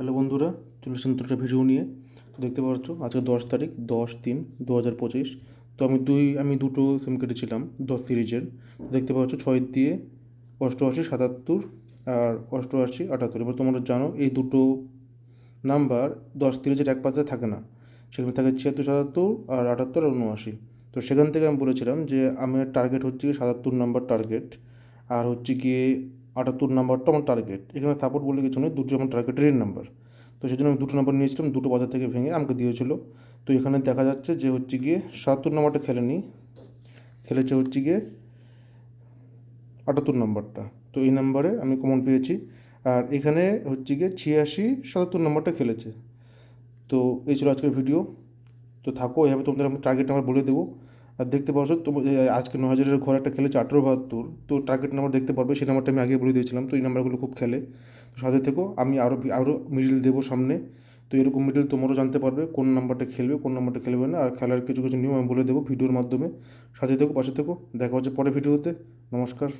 Hello বন্ধুরা, চলে এসেছেন ভিডিও নিয়ে। তো দেখতে পাচ্ছ, আজকে দশ তারিখ, দশ তিন দু হাজার পঁচিশ। তো আমি দুই, আমি দুটো সিম কেটেছিলাম দশ সিরিজের। দেখতে পাচ্ছ, ছয় দিয়ে অষ্টআশি, সাতাত্তর আর অষ্টআশি, আটাত্তর। এবার তোমরা জানো, এই দুটো নাম্বার দশ সিরিজের এক পাতায় থাকে না। সেখানে থাকে ছিয়াত্তর, সাতাত্তর আর আটাত্তর আর উনআশি। তো সেখান থেকে আমি বলেছিলাম যে আমার টার্গেট হচ্ছে গিয়ে সাতাত্তর নাম্বার টার্গেট আর হচ্ছে গিয়ে আটাত্তর নাম্বারটা আমার টার্গেট এখানে সাপোর্ট বলে কিছু নেই, দুটো আমার টার্গেটের নাম্বার তো সেই জন্য আমি দুটো নাম্বার নিয়েছিলাম, দুটো বাজার থেকে ভেঙে আমাকে দিয়েছিল। তো এখানে দেখা যাচ্ছে যে হচ্ছে গিয়ে সাতাত্তর নাম্বারটা খেলেনি খেলেছে হচ্ছে গিয়ে আটাত্তর নাম্বারটা। তো এই নাম্বারে আমি কমন পেয়েছি। আর এখানে হচ্ছে গিয়ে ছিয়াশি, সাতাত্তর নাম্বারটা খেলেছে। তো এই ছিল আজকের ভিডিও তো থাকো, এভাবে তোমাদের আমি টার্গেট নাম্বার বলে দেবো। আর দেখতে পাচ্ছ তোমার আজকে ন হাজারের ঘর একটা খেলেছে আঠেরো বাহাত্তর তো টার্গেট নাম্বার দেখতে পারবে, সেই নাম্বারটা আমি আগে বলে দিয়েছিলাম, তো এই নাম্বারগুলো খুব খেলে। তো সাথে থেকো আমি আরও আরও মিডিল দেবো সামনে। তো এরকম মিডিল তোমারও জানতে পারবে কোন নাম্বারটা খেলবে, কোন নাম্বারটা খেলবে না। আর খেলার কিছু কিছু নিয়ম আমি বলে দেবো ভিডিওর মাধ্যমে। সাথে থেকো পাশে থেকো দেখা হচ্ছে পরে ভিডিওতে। নমস্কার।